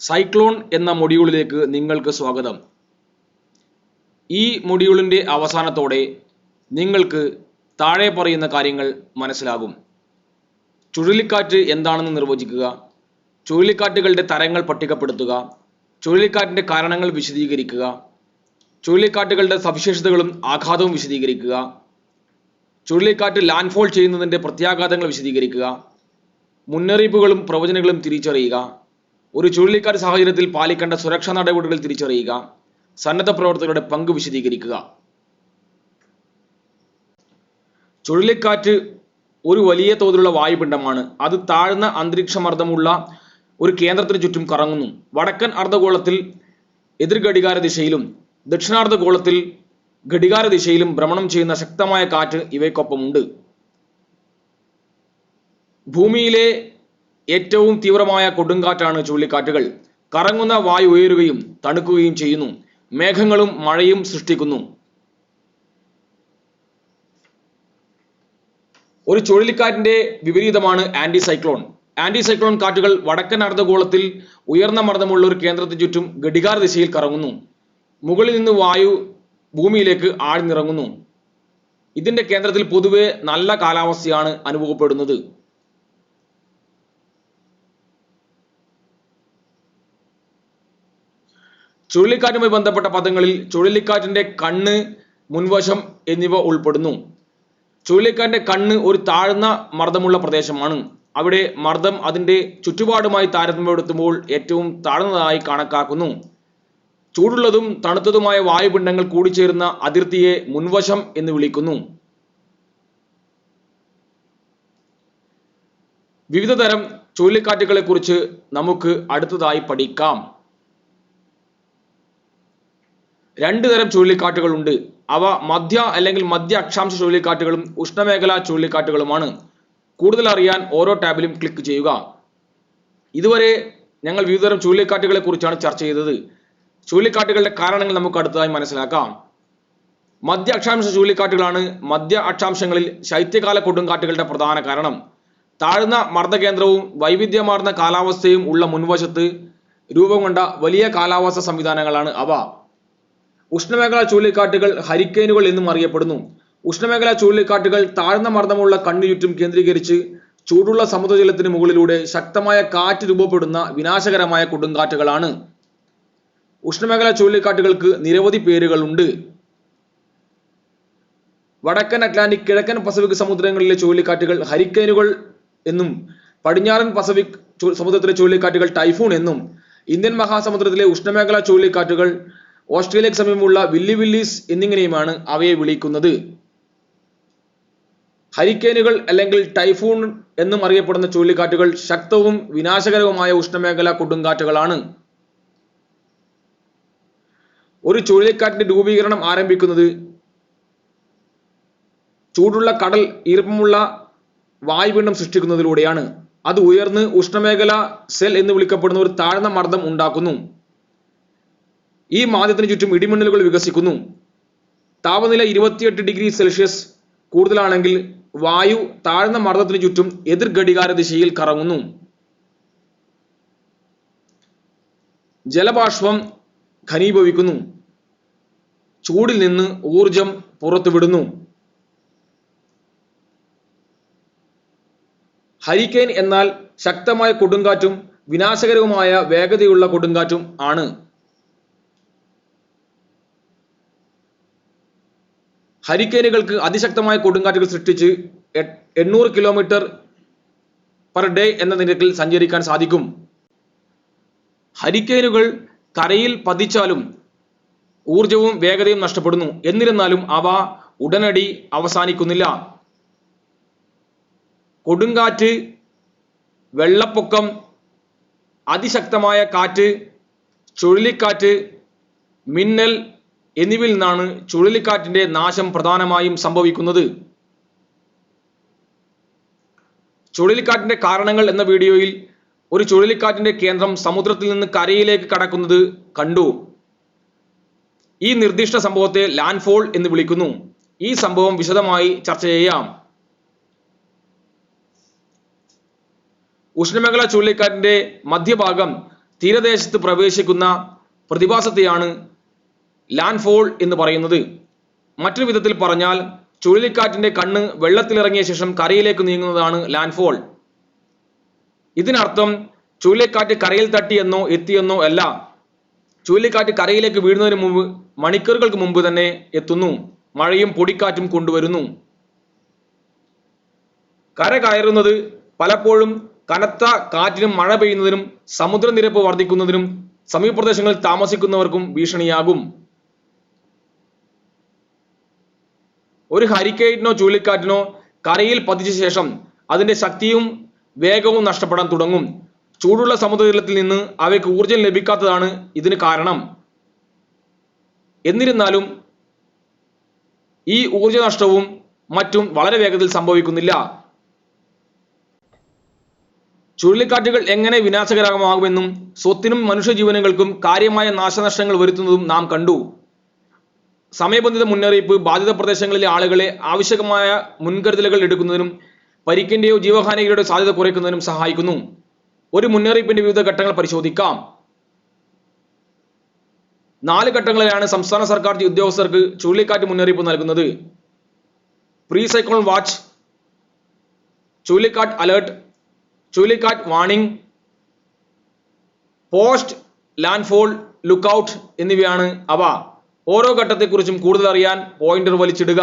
Cyclone എന്ന മൊഡ്യൂളിലേക്ക് നിങ്ങൾക്ക് സ്വാഗതം. ഈ മൊഡ്യൂളിന്റെ അവസാനത്തോടെ നിങ്ങൾക്ക് താഴെ പറയുന്ന കാര്യങ്ങൾ മനസ്സിലാകും. ചുഴലിക്കാറ്റ് എന്താണെന്ന് നിർവചിക്കുക ചുഴലിക്കാറ്റുകളുടെ തരങ്ങൾ പട്ടികപ്പെടുത്തുക ചുഴലിക്കാറ്റിന്റെ കാരണങ്ങൾ വിശദീകരിക്കുക ചുഴലിക്കാറ്റുകളുടെ സവിശേഷതകളും ആഘാതവും വിശദീകരിക്കുക ചുഴലിക്കാറ്റ് ലാൻഡ്ഫോൾ ചെയ്യുന്നതിന്റെ പ്രത്യാഘാതങ്ങൾ വിശദീകരിക്കുക മുന്നറിയിപ്പുകളും പ്രവചനങ്ങളും തിരിച്ചറിയുക ഒരു ചുഴലിക്കാറ്റ് സാഹചര്യത്തിൽ പാലിക്കേണ്ട സുരക്ഷാ നടപടികൾ തിരിച്ചറിയുക സന്നദ്ധ പ്രവർത്തകരുടെ പങ്ക് വിശദീകരിക്കുക. ചുഴലിക്കാറ്റ് ഒരു വലിയ തോതിലുള്ള വായുപിണ്ഡമാണ്. അത് താഴ്ന്ന അന്തരീക്ഷമർദ്ദമുള്ള ഒരു കേന്ദ്രത്തിന് ചുറ്റും കറങ്ങുന്നു. വടക്കൻ അർദ്ധഗോളത്തിൽ എതിർ ഘടികാര ദിശയിലും ദക്ഷിണാർദ്ധഗോളത്തിൽ ഘടികാര ദിശയിലും ഭ്രമണം ചെയ്യുന്ന ശക്തമായ കാറ്റ് ഇവയ്ക്കൊപ്പമുണ്ട്. ഭൂമിയിലെ ഏറ്റവും തീവ്രമായ കൊടുങ്കാറ്റാണ് ചുഴലിക്കാറ്റുകൾ. കറങ്ങുന്ന വായു ഉയരുകയും തണുക്കുകയും ചെയ്യുന്നു. മേഘങ്ങളും മഴയും സൃഷ്ടിക്കുന്നു. ഒരു ചുഴലിക്കാറ്റിന്റെ വിപരീതമാണ് ആന്റി സൈക്ലോൺ ആന്റി സൈക്ലോൺ കാറ്റുകൾ വടക്കൻ അർദ്ധഗോളത്തിൽ ഉയർന്ന മർദ്ദമുള്ള ഒരു കേന്ദ്രത്തിന് ചുറ്റും ഘടികാര ദിശയിൽ കറങ്ങുന്നു. മുകളിൽ നിന്ന് വായു ഭൂമിയിലേക്ക് ആഴ്ന്നിറങ്ങുന്നു. ഇതിന്റെ കേന്ദ്രത്തിൽ പൊതുവെ നല്ല കാലാവസ്ഥയാണ് അനുഭവപ്പെടുന്നത്. ചുഴലിക്കാറ്റുമായി ബന്ധപ്പെട്ട പദങ്ങളിൽ ചുഴലിക്കാറ്റിന്റെ കണ്ണ് മുൻവശം എന്നിവ ഉൾപ്പെടുന്നു. ചുഴലിക്കാറ്റിന്റെ കണ്ണ് ഒരു താഴ്ന്ന മർദ്ദമുള്ള പ്രദേശമാണ്. അവിടെ മർദ്ദം അതിന്റെ ചുറ്റുപാടുമായി താരതമ്യപ്പെടുത്തുമ്പോൾ ഏറ്റവും താഴ്ന്നതായി കണക്കാക്കുന്നു. ചൂടുള്ളതും തണുത്തതുമായ വായുപിണ്ഡങ്ങൾ കൂടിച്ചേരുന്ന അതിർത്തിയെ മുൻവശം എന്ന് വിളിക്കുന്നു. വിവിധ തരം ചുഴലിക്കാറ്റുകളെ കുറിച്ച് നമുക്ക് അടുത്തതായി പഠിക്കാം. രണ്ട് തരം ചുഴലിക്കാറ്റുകളുണ്ട്. അവ മധ്യ അല്ലെങ്കിൽ മധ്യ അക്ഷാംശ ചുഴലിക്കാറ്റുകളും ഉഷ്ണമേഖലാ ചുഴലിക്കാറ്റുകളുമാണ്. കൂടുതൽ അറിയാൻ ഓരോ ടാബിലും ക്ലിക്ക് ചെയ്യുക. ഇതുവരെ ഞങ്ങൾ വിവിധതരം ചുഴലിക്കാറ്റുകളെ കുറിച്ചാണ് ചർച്ച ചെയ്തത്. ചുഴലിക്കാറ്റുകളുടെ കാരണങ്ങൾ നമുക്ക് അടുത്തതായി മനസ്സിലാക്കാം. മധ്യ അക്ഷാംശ ചുഴലിക്കാറ്റുകളാണ് മധ്യ അക്ഷാംശങ്ങളിൽ ശൈത്യകാല കൊടുങ്കാറ്റുകളുടെ പ്രധാന കാരണം. താഴ്ന്ന മർദ്ദകേന്ദ്രവും വൈവിധ്യമാർന്ന കാലാവസ്ഥയും ഉള്ള മുൻവശത്ത് രൂപം കൊണ്ട വലിയ കാലാവസ്ഥ സംവിധാനങ്ങളാണ് അവ. ഉഷ്ണമേഖലാ ചുഴലിക്കാറ്റുകൾ ഹരിക്കേനുകൾ എന്നും അറിയപ്പെടുന്നു. ഉഷ്ണമേഖലാ ചുഴലിക്കാറ്റുകൾ താഴ്ന്ന മർദ്ദമുള്ള കണ്ണു ചുറ്റും കേന്ദ്രീകരിച്ച് ചൂടുള്ള സമുദ്രജലത്തിന് മുകളിലൂടെ ശക്തമായ കാറ്റ് രൂപപ്പെടുന്ന വിനാശകരമായ കൊടുങ്കാറ്റുകളാണ്. ഉഷ്ണമേഖലാ ചുഴലിക്കാറ്റുകൾക്ക് നിരവധി പേരുകളുണ്ട്. വടക്കൻ അറ്റ്ലാന്റിക് കിഴക്കൻ പസഫിക് സമുദ്രങ്ങളിലെ ചുഴലിക്കാറ്റുകൾ ഹരിക്കേനുകൾ എന്നും പടിഞ്ഞാറൻ പസഫിക് സമുദ്രത്തിലെ ചുഴലിക്കാറ്റുകൾ ടൈഫൂൺ എന്നും ഇന്ത്യൻ മഹാസമുദ്രത്തിലെ ഉഷ്ണമേഖലാ ചുഴലിക്കാറ്റുകൾ ഓസ്ട്രേലിയക്ക് സമീപമുള്ള വില്ലി വില്ലീസ് എന്നിങ്ങനെയുമാണ് അവയെ വിളിക്കുന്നത്. ഹരിക്കേനുകൾ അല്ലെങ്കിൽ ടൈഫൂൺ എന്നും അറിയപ്പെടുന്ന ചുഴലിക്കാറ്റുകൾ ശക്തവും വിനാശകരവുമായ ഉഷ്ണമേഖലാ കൊടുങ്കാറ്റുകളാണ്. ഒരു ചുഴലിക്കാറ്റിന്റെ രൂപീകരണം ആരംഭിക്കുന്നത് ചൂടുള്ള കടൽ ഈർപ്പമുള്ള വായുപിണ്ഡം സൃഷ്ടിക്കുന്നതിലൂടെയാണ്. അത് ഉയർന്ന് ഉഷ്ണമേഖല സെൽ എന്ന് വിളിക്കപ്പെടുന്ന ഒരു താഴ്ന്ന മർദ്ദം ഉണ്ടാക്കുന്നു. ഈ മാധ്യത്തിന് ചുറ്റും ഇടിമിന്നലുകൾ വികസിക്കുന്നു. താപനില ഇരുപത്തിയെട്ട് ഡിഗ്രി സെൽഷ്യസ് കൂടുതലാണെങ്കിൽ വായു താഴ്ന്ന മർദ്ദത്തിന് ചുറ്റും എതിർ ഘടികാര ദിശയിൽ കറങ്ങുന്നു. ജലബാഷ്പം ഖനീഭവിക്കുന്നു ചൂടിൽ നിന്ന് ഊർജം പുറത്തുവിടുന്നു. ഹരിക്കെയിൻ എന്നാൽ ശക്തമായ കൊടുങ്കാറ്റും വിനാശകരവുമായ വേഗതയുള്ള കൊടുങ്കാറ്റും ആണ്. ഹരിക്കേനുകൾക്ക് അതിശക്തമായ കൊടുങ്കാറ്റുകൾ സൃഷ്ടിച്ച് എണ്ണൂറ് കിലോമീറ്റർ പെർ ഡേ എന്ന നിരക്കിൽ സഞ്ചരിക്കാൻ സാധിക്കും. ഹരിക്കേനുകൾ കരയിൽ പതിച്ചാലും ഊർജവും വേഗതയും നഷ്ടപ്പെടുന്നു. എന്നിരുന്നാലും അവ ഉടനടി അവസാനിക്കുന്നില്ല. കൊടുങ്കാറ്റ് വെള്ളപ്പൊക്കം അതിശക്തമായ കാറ്റ് ചുഴലിക്കാറ്റ് മിന്നൽ എന്നിവയിൽ നിന്നാണ് ചുഴലിക്കാറ്റിന്റെ നാശം പ്രധാനമായും സംഭവിക്കുന്നത്. ചുഴലിക്കാറ്റിന്റെ കാരണങ്ങൾ എന്ന വീഡിയോയിൽ ഒരു ചുഴലിക്കാറ്റിന്റെ കേന്ദ്രം സമുദ്രത്തിൽ നിന്ന് കരയിലേക്ക് കടക്കുന്നത് കണ്ടു. ഈ നിർദ്ദിഷ്ട സംഭവത്തെ ലാൻഡ്ഫോൾ എന്ന് വിളിക്കുന്നു. ഈ സംഭവം വിശദമായി ചർച്ച ചെയ്യാം. ഉഷ്ണമേഖലാ ചുഴലിക്കാറ്റിന്റെ മധ്യഭാഗം തീരദേശത്ത് പ്രവേശിക്കുന്ന പ്രതിഭാസത്തെയാണ് ലാൻഡ് ഫോൾ എന്ന് പറയുന്നത്. മറ്റൊരു വിധത്തിൽ പറഞ്ഞാൽ ചുഴലിക്കാറ്റിന്റെ കണ്ണ് വെള്ളത്തിലിറങ്ങിയ ശേഷം കരയിലേക്ക് നീങ്ങുന്നതാണ് ലാൻഡ് ഫോൾ ഇതിനർത്ഥം ചുഴലിക്കാറ്റ് കരയിൽ തട്ടിയെന്നോ എത്തിയെന്നോ അല്ല. ചുഴലിക്കാറ്റ് കരയിലേക്ക് വീഴുന്നതിന് മുമ്പ് മണിക്കൂറുകൾക്ക് മുമ്പ് തന്നെ എത്തുന്നു. മഴയും പൊടിക്കാറ്റും കൊണ്ടുവരുന്നു. കര കയറുന്നത് പലപ്പോഴും കനത്ത കാറ്റിനും മഴ പെയ്യുന്നതിനും സമുദ്രനിരപ്പ് വർദ്ധിക്കുന്നതിനും സമീപ പ്രദേശങ്ങളിൽ താമസിക്കുന്നവർക്കും ഭീഷണിയാകും. ഒരു ഹരിക്കേറ്റിനോ ചുഴലിക്കാറ്റിനോ കരയിൽ പതിച്ച ശേഷം അതിന്റെ ശക്തിയും വേഗവും നഷ്ടപ്പെടാൻ തുടങ്ങും. ചൂടുള്ള സമുദ്രജലത്തിൽ നിന്ന് അവയ്ക്ക് ഊർജം ലഭിക്കാത്തതാണ് ഇതിന് കാരണം. എന്നിരുന്നാലും ഈ ഊർജ നഷ്ടവും മറ്റും വളരെ വേഗത്തിൽ സംഭവിക്കുന്നില്ല. ചുഴലിക്കാറ്റുകൾ എങ്ങനെ വിനാശകരമാകുമെന്നും സ്വത്തിനും മനുഷ്യജീവനുകൾക്കും കാര്യമായ നാശനഷ്ടങ്ങൾ വരുത്തുന്നതും നാം കണ്ടു. സമയബന്ധിത മുന്നറിയിപ്പ് ബാധിത പ്രദേശങ്ങളിലെ ആളുകളെ ആവശ്യമായ മുൻകരുതലുകൾ എടുക്കുന്നതിനും പരിക്കിന്റെയോ ജീവഹാനികളുടെ സാധ്യത കുറയ്ക്കുന്നതിനും സഹായിക്കുന്നു. ഒരു മുന്നറിയിപ്പിന്റെ വിവിധ ഘട്ടങ്ങൾ പരിശോധിക്കാം. നാല് ഘട്ടങ്ങളിലാണ് സംസ്ഥാന സർക്കാർ ഉദ്യോഗസ്ഥർക്ക് ചുഴലിക്കാറ്റ് മുന്നറിയിപ്പ് നൽകുന്നത്. പ്രീ സൈക്ലോൺ വാച്ച് ചുഴലിക്കാറ്റ് അലേർട്ട് ചുഴലിക്കാറ്റ് വാണിംഗ് പോസ്റ്റ് ലാൻഡ്ഫോൾ ലുക്കൌട്ട് എന്നിവയാണ് അവ. ഓരോ ഘട്ടത്തെക്കുറിച്ചും കൂടുതൽ അറിയാൻ പോയിന്റർ വലിച്ചിടുക.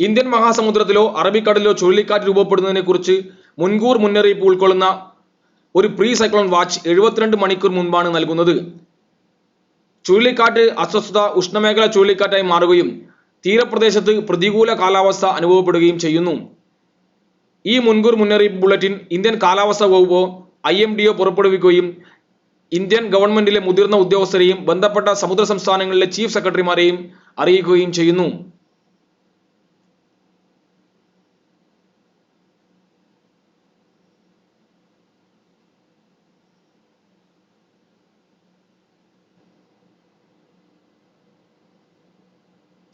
ഇന്ത്യൻ മഹാസമുദ്രത്തിലോ അറബിക്കടലിലോ ചുഴലിക്കാറ്റ് രൂപപ്പെടുന്നതിനെ കുറിച്ച് മുൻകൂർ മുന്നറിയിപ്പ് ഉൾക്കൊള്ളുന്ന ഒരു പ്രീ സൈക്ലോൺ വാച്ച് എഴുപത്തിരണ്ട് മണിക്കൂർ മുൻപാണ് നൽകുന്നത്. ചുഴലിക്കാറ്റ് അസ്വസ്ഥത ഉഷ്ണമേഖല ചുഴലിക്കാറ്റായി മാറുകയും തീരപ്രദേശത്ത് പ്രതികൂല കാലാവസ്ഥ അനുഭവപ്പെടുകയും ചെയ്യുന്നു. ഈ മുൻകൂർ മുന്നറിയിപ്പ് ബുള്ളറ്റിൻ ഇന്ത്യൻ കാലാവസ്ഥ വകുപ്പോ ഐ എം ഡി ഒ പുറപ്പെടുവിക്കുകയും ഇന്ത്യൻ ഗവൺമെന്റിലെ മുതിർന്ന ഉദ്യോഗസ്ഥരെയും ബന്ധപ്പെട്ട സമുദ്ര സംസ്ഥാനങ്ങളിലെ ചീഫ് സെക്രട്ടറിമാരെയും അറിയിക്കുകയും ചെയ്യുന്നു.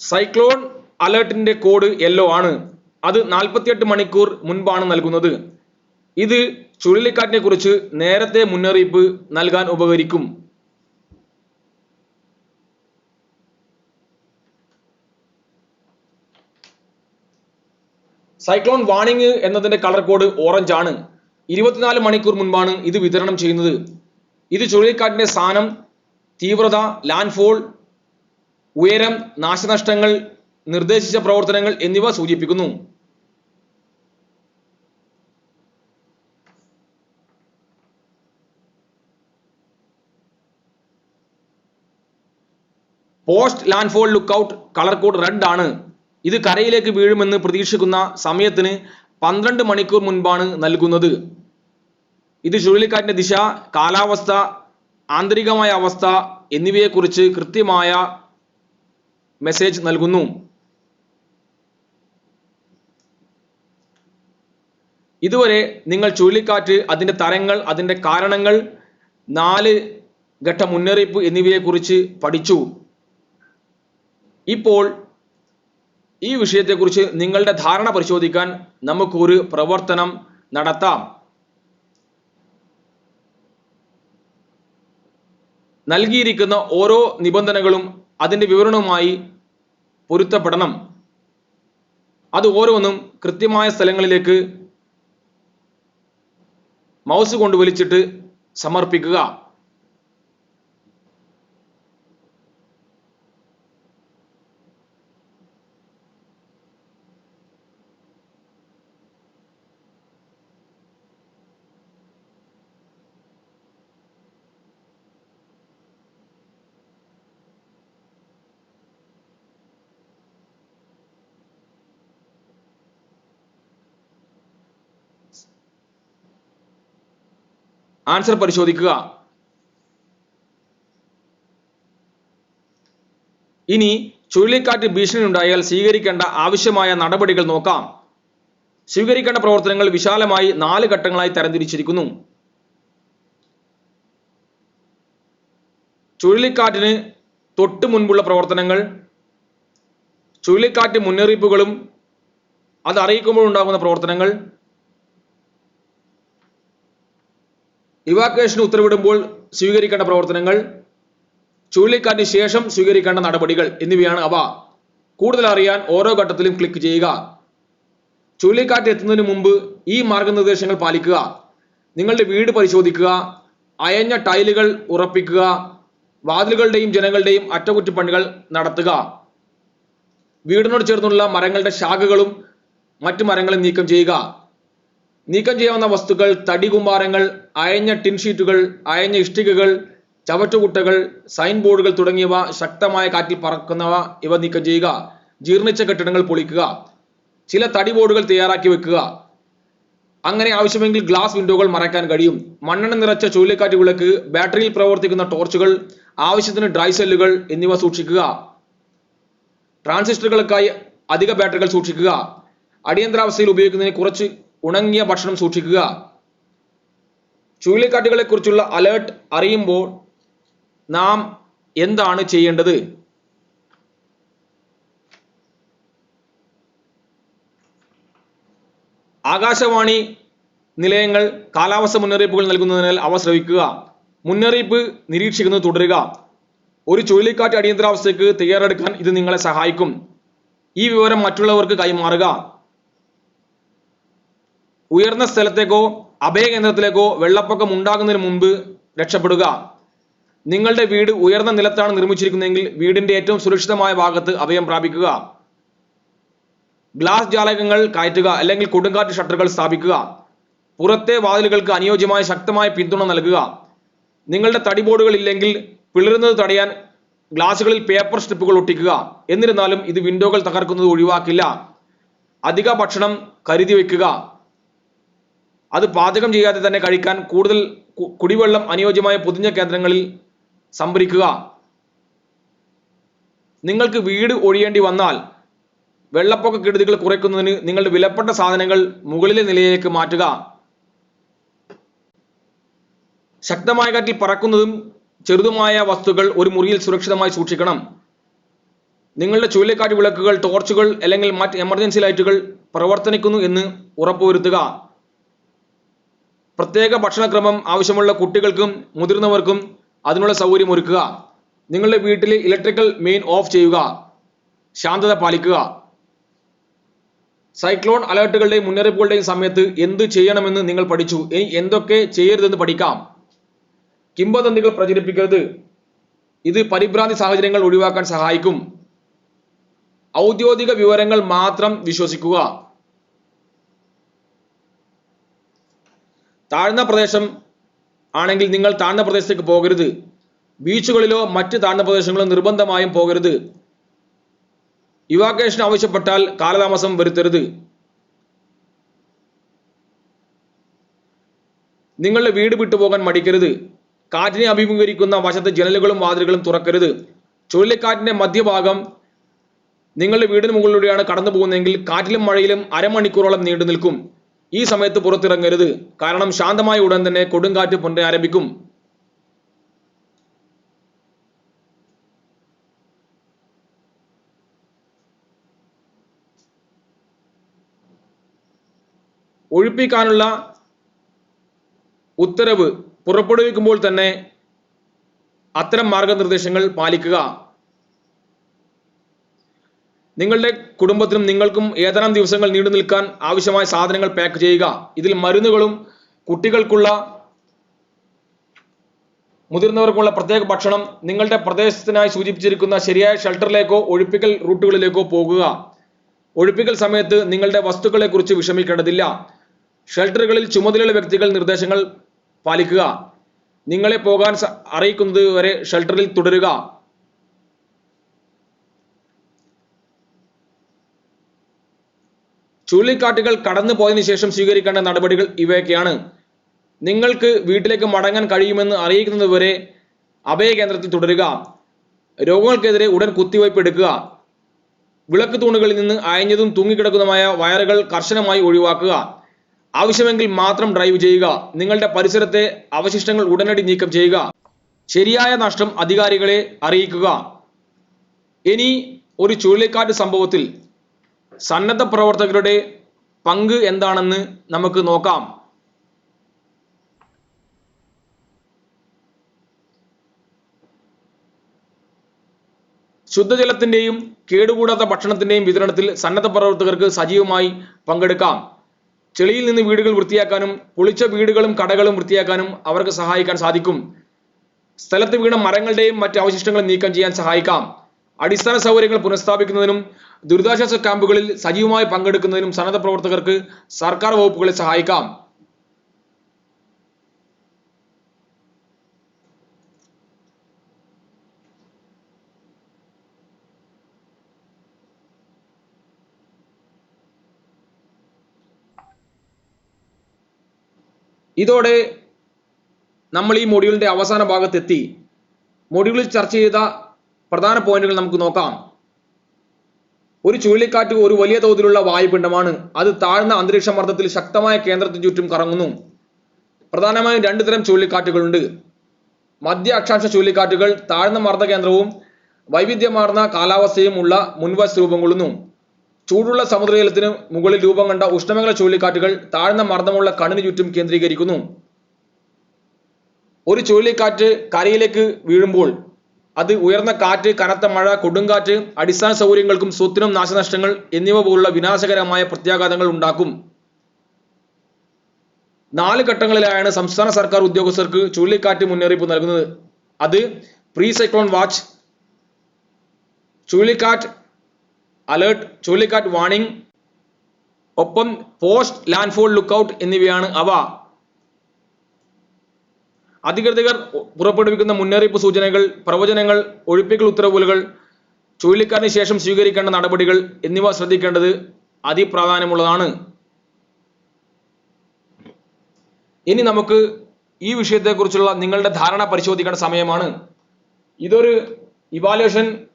സൈക്ലോൺ അലേർട്ടിന്റെ കോഡ് യെല്ലോ ആണ്. അത് 48 മണിക്കൂർ മുൻപാണ് നൽകുന്നത്. ഇത് ചുഴലിക്കാറ്റിനെ കുറിച്ച് നേരത്തെ മുന്നറിയിപ്പ് നൽകാൻ ഉപകരിക്കും. സൈക്ലോൺ വാണിംഗ് എന്നതിന്റെ കളർ കോഡ് ഓറഞ്ച് ആണ്. ഇരുപത്തിനാല് മണിക്കൂർ മുൻപാണ് ഇത് വിതരണം ചെയ്യുന്നത്. ഇത് ചുഴലിക്കാറ്റിന്റെ സ്ഥാനം തീവ്രത ലാൻഡ്ഫോൾ ഉയരം നാശനഷ്ടങ്ങൾ നിർദ്ദേശിച്ച പ്രവർത്തനങ്ങൾ എന്നിവ സൂചിപ്പിക്കുന്നു. Post landfall lookout colour code red ആണ്. ഇത് കരയിലേക്ക് വീഴുമെന്ന് പ്രതീക്ഷിക്കുന്ന സമയത്തിന് പന്ത്രണ്ട് മണിക്കൂർ മുൻപാണ് നൽകുന്നത്. ഇത് ചുഴലിക്കാറ്റിന്റെ ദിശ കാലാവസ്ഥ ആന്തരികമായ അവസ്ഥ എന്നിവയെക്കുറിച്ച് കൃത്യമായ മെസ്സേജ് നൽകുന്നു. ഇതുവരെ നിങ്ങൾ ചുഴലിക്കാറ്റ് അതിന്റെ തരങ്ങൾ അതിന്റെ കാരണങ്ങൾ നാല് ഘട്ട മുന്നറിയിപ്പ് എന്നിവയെക്കുറിച്ച് പഠിച്ചു. ഇപ്പോൾ ഈ വിഷയത്തെക്കുറിച്ച് നിങ്ങളുടെ ധാരണ പരിശോധിക്കാൻ നമുക്കൊരു പ്രവർത്തനം നടത്താം. നൽകിയിരിക്കുന്ന ഓരോ നിബന്ധനകളും അതിന്റെ വിവരണവുമായി പൊരുത്തപ്പെടണം. അത് ഓരോന്നും കൃത്യമായ സ്ഥലങ്ങളിലേക്ക് മൗസ് കൊണ്ട് വലിച്ചിട്ട് സമർപ്പിക്കുക. ആൻസർ പരിശോധിക്കുക. ഇനി ചുഴലിക്കാറ്റ് ഭീഷണി ഉണ്ടായാൽ സ്വീകരിക്കേണ്ട ആവശ്യമായ നടപടികൾ നോക്കാം. സ്വീകരിക്കേണ്ട പ്രവർത്തനങ്ങൾ വിശാലമായി നാല് ഘട്ടങ്ങളായി തരംതിരിച്ചിരിക്കുന്നു. ചുഴലിക്കാറ്റിന് തൊട്ട് മുൻപുള്ള പ്രവർത്തനങ്ങൾ ചുഴലിക്കാറ്റ് മുന്നറിയിപ്പുകളും അത് അറിയിക്കുമ്പോൾ ഉണ്ടാകുന്ന പ്രവർത്തനങ്ങൾ ഇവാക്വേഷന് ഉത്തരവിടുമ്പോൾ സ്വീകരിക്കേണ്ട പ്രവർത്തനങ്ങൾ ചുഴലിക്കാറ്റിന് ശേഷം സ്വീകരിക്കേണ്ട നടപടികൾ എന്നിവയാണ് അവ. കൂടുതൽ അറിയാൻ ഓരോ ഘട്ടത്തിലും ക്ലിക്ക് ചെയ്യുക. ചുഴലിക്കാറ്റ് എത്തുന്നതിന് മുമ്പ് ഈ മാർഗനിർദ്ദേശങ്ങൾ പാലിക്കുക. നിങ്ങളുടെ വീട് പരിശോധിക്കുക. അയഞ്ഞ ടൈലുകൾ ഉറപ്പിക്കുക. വാതിലുകളുടെയും ജനങ്ങളുടെയും അറ്റകുറ്റപ്പണികൾ നടത്തുക. വീടിനോട് ചേർന്നുള്ള മരങ്ങളുടെ ശാഖകളും മറ്റു മരങ്ങളും നീക്കം ചെയ്യുക. നീക്കം ചെയ്യാവുന്ന വസ്തുക്കൾ തടി കുമ്പാരങ്ങൾ അയഞ്ഞ ടിൻ ഷീറ്റുകൾ അയഞ്ഞ ഇഷ്ടികകൾ ചവറ്റുകുട്ടകൾ സൈൻ ബോർഡുകൾ തുടങ്ങിയവ ശക്തമായ കാറ്റിൽ പറക്കുന്നവ ഇവ നീക്കം ചെയ്യുക. ജീർണിച്ച കെട്ടിടങ്ങൾ പൊളിക്കുക. ചില തടി ബോർഡുകൾ തയ്യാറാക്കി വെക്കുക. അങ്ങനെ ആവശ്യമെങ്കിൽ ഗ്ലാസ് വിൻഡോകൾ മറയ്ക്കാൻ കഴിയും. മണ്ണെണ്ണ നിറച്ച ചുഴലിക്കാറ്റ് വിളക്ക് ബാറ്ററിയിൽ പ്രവർത്തിക്കുന്ന ടോർച്ചുകൾ ആവശ്യത്തിന് ഡ്രൈ സെല്ലുകൾ എന്നിവ സൂക്ഷിക്കുക. ട്രാൻസിസ്റ്ററുകൾക്കായി അധിക ബാറ്ററികൾ സൂക്ഷിക്കുക. അടിയന്തരാവസ്ഥയിൽ ഉപയോഗിക്കുന്നതിന് കുറച്ച് ഉണങ്ങിയ ഭക്ഷണം സൂക്ഷിക്കുക. ചുഴലിക്കാറ്റുകളെ കുറിച്ചുള്ള അലേർട്ട് അറിയുമ്പോൾ നാം എന്താണ് ചെയ്യേണ്ടത്? ആകാശവാണി നിലയങ്ങൾ കാലാവസ്ഥ മുന്നറിയിപ്പുകൾ നൽകുന്നതിനാൽ അവ ശ്രവിക്കുക. മുന്നറിയിപ്പ് നിരീക്ഷിക്കുന്നത് തുടരുക. ഒരു ചുഴലിക്കാറ്റ് അടിയന്തരാവസ്ഥയ്ക്ക് തയ്യാറെടുക്കാൻ ഇത് നിങ്ങളെ സഹായിക്കും. ഈ വിവരം മറ്റുള്ളവർക്ക് കൈമാറുക. ഉയർന്ന സ്ഥലത്തേക്കോ അഭയകേന്ദ്രത്തിലേക്കോ വെള്ളപ്പൊക്കം ഉണ്ടാകുന്നതിന് മുമ്പ് രക്ഷപ്പെടുക. നിങ്ങളുടെ വീട് ഉയർന്ന നിലത്താണ് നിർമ്മിച്ചിരിക്കുന്നതെങ്കിൽ വീടിന്റെ ഏറ്റവും സുരക്ഷിതമായ ഭാഗത്ത് അഭയം പ്രാപിക്കുക. ഗ്ലാസ് ജാലകങ്ങൾ കയറ്റുക അല്ലെങ്കിൽ കൊടുങ്കാറ്റ് ഷട്ടറുകൾ സ്ഥാപിക്കുക. പുറത്തെ വാതിലുകൾക്ക് അനുയോജ്യമായ ശക്തമായ പിന്തുണ നൽകുക. നിങ്ങളുടെ തടി ബോർഡുകൾ ഇല്ലെങ്കിൽ പിളരുന്നത് തടയാൻ ഗ്ലാസുകളിൽ പേപ്പർ സ്ട്രിപ്പുകൾ ഒട്ടിക്കുക. എന്നിരുന്നാലും ഇത് വിൻഡോകൾ തകർക്കുന്നത് ഒഴിവാക്കില്ല. അധിക ഭക്ഷണം കരുതി വെക്കുക അത് പാചകം ചെയ്യാതെ തന്നെ കഴിക്കാൻ കൂടുതൽ കുടിവെള്ളം അനുയോജ്യമായ പൊതിഞ്ഞ കേന്ദ്രങ്ങളിൽ സംഭരിക്കുക. നിങ്ങൾക്ക് വീട് ഒഴിയേണ്ടി വന്നാൽ വെള്ളപ്പൊക്ക കെടുതികൾ കുറയ്ക്കുന്നതിന് നിങ്ങളുടെ വിലപ്പെട്ട സാധനങ്ങൾ മുകളിലെ നിലയിലേക്ക് മാറ്റുക. ശക്തമായ കാറ്റിൽ പറക്കുന്നതും ചെറുതുമായ വസ്തുക്കൾ ഒരു മുറിയിൽ സുരക്ഷിതമായി സൂക്ഷിക്കണം. നിങ്ങളുടെ ചുഴലിക്കാറ്റ് വിളക്കുകൾ ടോർച്ചുകൾ അല്ലെങ്കിൽ മറ്റ് എമർജൻസി ലൈറ്റുകൾ പ്രവർത്തനിക്കുന്നു എന്ന് ഉറപ്പുവരുത്തുക. പ്രത്യേക ഭക്ഷണക്രമം ആവശ്യമുള്ള കുട്ടികൾക്കും മുതിർന്നവർക്കും അതിനുള്ള സൗകര്യം ഒരുക്കുക. നിങ്ങളുടെ വീട്ടിലെ ഇലക്ട്രിക്കൽ മെയിൻ ഓഫ് ചെയ്യുക. ശാന്തത പാലിക്കുക. സൈക്ലോൺ അലേർട്ടുകളുടെയും മുന്നറിയിപ്പുകളുടെയും സമയത്ത് എന്ത് ചെയ്യണമെന്ന് നിങ്ങൾ പഠിച്ചു. ഇനി എന്തൊക്കെ ചെയ്യരുതെന്ന് പഠിക്കാം. കിംബദന്തികൾ പ്രചരിപ്പിക്കരുത്. ഇത് പരിഭ്രാന്തി സാഹചര്യങ്ങൾ ഒഴിവാക്കാൻ സഹായിക്കും. ഔദ്യോഗിക വിവരങ്ങൾ മാത്രം വിശ്വസിക്കുക. താഴ്ന്ന പ്രദേശം ആണെങ്കിൽ നിങ്ങൾ താഴ്ന്ന പ്രദേശത്തേക്ക് പോകരുത്. ബീച്ചുകളിലോ മറ്റ് താഴ്ന്ന പ്രദേശങ്ങളിലോ നിർബന്ധമായും പോകരുത്. ഇവാക്കേഷൻ ആവശ്യപ്പെട്ടാൽ കാലതാമസം വരുത്തരുത്. നിങ്ങളുടെ വീട് വിട്ടുപോകാൻ മടിക്കരുത്. കാറ്റിനെ അഭിമുഖീകരിക്കുന്ന വശത്ത് ജനലുകളും വാതിലുകളും തുറക്കരുത്. ചുഴലിക്കാറ്റിന്റെ മധ്യഭാഗം നിങ്ങളുടെ വീടിന് മുകളിലൂടെയാണ് കടന്നു പോകുന്നതെങ്കിൽ കാറ്റിലും മഴയിലും അരമണിക്കൂറോളം നീണ്ടു നിൽക്കും ഈ സമയത്ത് പുറത്തിറങ്ങരുത്. കാരണം ശാന്തമായ ഉടൻ തന്നെ കൊടുങ്കാറ്റ് പൊന്നെ ആരംഭിക്കും. ഒഴിപ്പിക്കാനുള്ള ഉത്തരവ് പുറപ്പെടുവിക്കുമ്പോൾ തന്നെ അത്തരം മാർഗനിർദ്ദേശങ്ങൾ പാലിക്കുക. നിങ്ങളുടെ കുടുംബത്തിനും നിങ്ങൾക്കും ഏതാനും ദിവസങ്ങൾ നീണ്ടു നിൽക്കാൻ ആവശ്യമായ സാധനങ്ങൾ പാക്ക് ചെയ്യുക. ഇതിൽ മരുന്നുകളും കുട്ടികൾക്കുള്ള മുതിർന്നവർക്കുള്ള പ്രത്യേക ഭക്ഷണം നിങ്ങളുടെ പ്രദേശത്തിനായി സൂചിപ്പിച്ചിരിക്കുന്ന ശരിയായ ഷെൽട്ടറിലേക്കോ ഒഴിപ്പിക്കൽ റൂട്ടുകളിലേക്കോ പോകുക. ഒഴിപ്പിക്കൽ സമയത്ത് നിങ്ങളുടെ വസ്തുക്കളെക്കുറിച്ച് വിഷമിക്കേണ്ടതില്ല. ഷെൽട്ടറുകളിൽ ചുമതലയുള്ള വ്യക്തികൾ നിർദ്ദേശങ്ങൾ പാലിക്കുക. നിങ്ങളെ പോകാൻ അറിയിക്കുന്നത് വരെ ഷെൽട്ടറിൽ തുടരുക. ചുഴലിക്കാറ്റുകൾ കടന്നു പോയതിനു ശേഷം സ്വീകരിക്കേണ്ട നടപടികൾ ഇവയൊക്കെയാണ്. നിങ്ങൾക്ക് വീട്ടിലേക്ക് മടങ്ങാൻ കഴിയുമെന്ന് അറിയിക്കുന്നതുവരെ അഭയകേന്ദ്രത്തിൽ തുടരുക. രോഗങ്ങൾക്കെതിരെ ഉടൻ കുത്തിവയ്പ് എടുക്കുക. വിളക്ക് തൂണുകളിൽ നിന്ന് അയഞ്ഞതും തൂങ്ങിക്കിടക്കുന്നതുമായ വയറുകൾ കർശനമായി ഒഴിവാക്കുക. ആവശ്യമെങ്കിൽ മാത്രം ഡ്രൈവ് ചെയ്യുക. നിങ്ങളുടെ പരിസരത്തെ അവശിഷ്ടങ്ങൾ ഉടനടി നീക്കം ചെയ്യുക. ശരിയായ നഷ്ടം അധികാരികളെ അറിയിക്കുക. ഇനി ഒരു ചുഴലിക്കാറ്റ് സംഭവത്തിൽ സന്നദ്ധ പ്രവർത്തകരുടെ പങ്ക് എന്താണെന്ന് നമുക്ക് നോക്കാം. ശുദ്ധജലത്തിന്റെയും കേടുകൂടാത്ത ഭക്ഷണത്തിന്റെയും വിതരണത്തിൽ സന്നദ്ധ പ്രവർത്തകർക്ക് സജീവമായി പങ്കെടുക്കാം. ചെളിയിൽ നിന്ന് വീടുകൾ വൃത്തിയാക്കാനും പൊളിച്ച വീടുകളും കടകളും വൃത്തിയാക്കാനും അവർക്ക് സഹായിക്കാൻ സാധിക്കും. സ്ഥലത്ത് വീണ മരങ്ങളുടെയും മറ്റ് അവശിഷ്ടങ്ങളും നീക്കം ചെയ്യാൻ സഹായിക്കാം. അടിസ്ഥാന സൗകര്യങ്ങൾ പുനഃസ്ഥാപിക്കുന്നതിനും ദുരിതാശ്വാസ ക്യാമ്പുകളിൽ സജീവമായി പങ്കെടുക്കുന്നതിനും സന്നദ്ധ പ്രവർത്തകർക്ക് സർക്കാർ വകുപ്പുകളെ സഹായിക്കാം. ഇതോടെ നമ്മൾ ഈ മൊഡ്യൂളിന്റെ അവസാന ഭാഗത്തെത്തി. മൊഡ്യൂളിൽ ചർച്ച ചെയ്ത പ്രധാന പോയിന്റുകൾ നമുക്ക് നോക്കാം. ഒരു ചുഴലിക്കാറ്റ് ഒരു വലിയ തോതിലുള്ള വായുപിണ്ഡമാണ്. അത് താഴ്ന്ന അന്തരീക്ഷ മർദ്ദത്തിൽ ശക്തമായ കേന്ദ്രത്തിന് ചുറ്റും കറങ്ങുന്നു. പ്രധാനമായും രണ്ടു തരം ചുഴലിക്കാറ്റുകളുണ്ട്. മധ്യ അക്ഷാംശ ചുഴലിക്കാറ്റുകൾ താഴ്ന്ന മർദ്ദ കേന്ദ്രവും വൈവിധ്യമാർന്ന കാലാവസ്ഥയും ഉള്ള മുൻവശ രൂപം കൊള്ളുന്നു ചൂടുള്ള സമുദ്രജലത്തിന് മുകളിൽ രൂപം കണ്ട ഉഷ്ണമേഖല ചുഴലിക്കാറ്റുകൾ താഴ്ന്ന മർദ്ദമുള്ള കണ്ണിന് ചുറ്റും കേന്ദ്രീകരിക്കുന്നു. ഒരു ചുഴലിക്കാറ്റ് കരയിലേക്ക് വീഴുമ്പോൾ അത് ഉയർന്ന കാറ്റ് കനത്ത മഴ കൊടുങ്കാറ്റ് അടിസ്ഥാന സൗകര്യങ്ങൾക്കും സ്വത്തിനും നാശനഷ്ടങ്ങൾ എന്നിവ പോലുള്ള വിനാശകരമായ പ്രത്യാഘാതങ്ങൾ ഉണ്ടാക്കും. നാല് ഘട്ടങ്ങളിലായാണ് സംസ്ഥാന സർക്കാർ ഉദ്യോഗസ്ഥർക്ക് ചുഴലിക്കാറ്റ് മുന്നറിയിപ്പ് നൽകുന്നത്. അത് പ്രീ സൈക്ലോൺ വാച്ച് ചുഴലിക്കാറ്റ് അലേർട്ട് ചുഴലിക്കാറ്റ് വാണിംഗ് ഒപ്പം പോസ്റ്റ് ലാൻഡ്ഫോൾ ലുക്കൌട്ട് എന്നിവയാണ് അവ. അധികൃതർ പുറപ്പെടുവിക്കുന്ന മുന്നറിയിപ്പ് സൂചനകൾ പ്രവചനങ്ങൾ ഒഴിപ്പിക്കൽ ഉത്തരവുകൾ ചുഴലിക്കാറ്റിന് ശേഷം സ്വീകരിക്കേണ്ട നടപടികൾ എന്നിവ ശ്രദ്ധിക്കേണ്ടത് അതിപ്രാധാന്യമുള്ളതാണ്. ഇനി നമുക്ക് ഈ വിഷയത്തെക്കുറിച്ചുള്ള നിങ്ങളുടെ ധാരണ പരിശോധിക്കേണ്ട സമയമാണ്. ഇതൊരു ഇവാലുവേഷൻ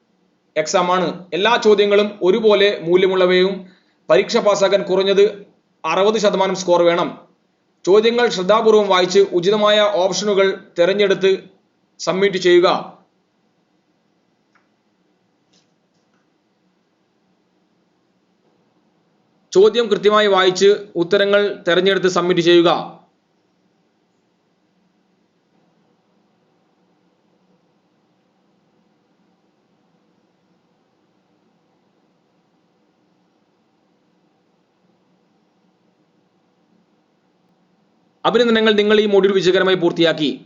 എക്സാം ആണ്. എല്ലാ ചോദ്യങ്ങളും ഒരുപോലെ മൂല്യമുള്ളവയും പരീക്ഷ പാസ്സാക്കാൻ കുറഞ്ഞത് അറുപത് ശതമാനം സ്കോർ വേണം. ചോദ്യങ്ങൾ ശ്രദ്ധാപൂർവം വായിച്ച് ഉചിതമായ ഓപ്ഷനുകൾ തിരഞ്ഞെടുത്ത് സബ്മിറ്റ് ചെയ്യുക. ചോദ്യം കൃത്യമായി വായിച്ച് ഉത്തരങ്ങൾ തിരഞ്ഞെടുത്ത് സബ്മിറ്റ് ചെയ്യുക. അഭിനന്ദനങ്ങൾ നിങ്ങൾ ഈ മൊഡ്യൂൾ വിജയകരമായി പൂർത്തിയാക്കി.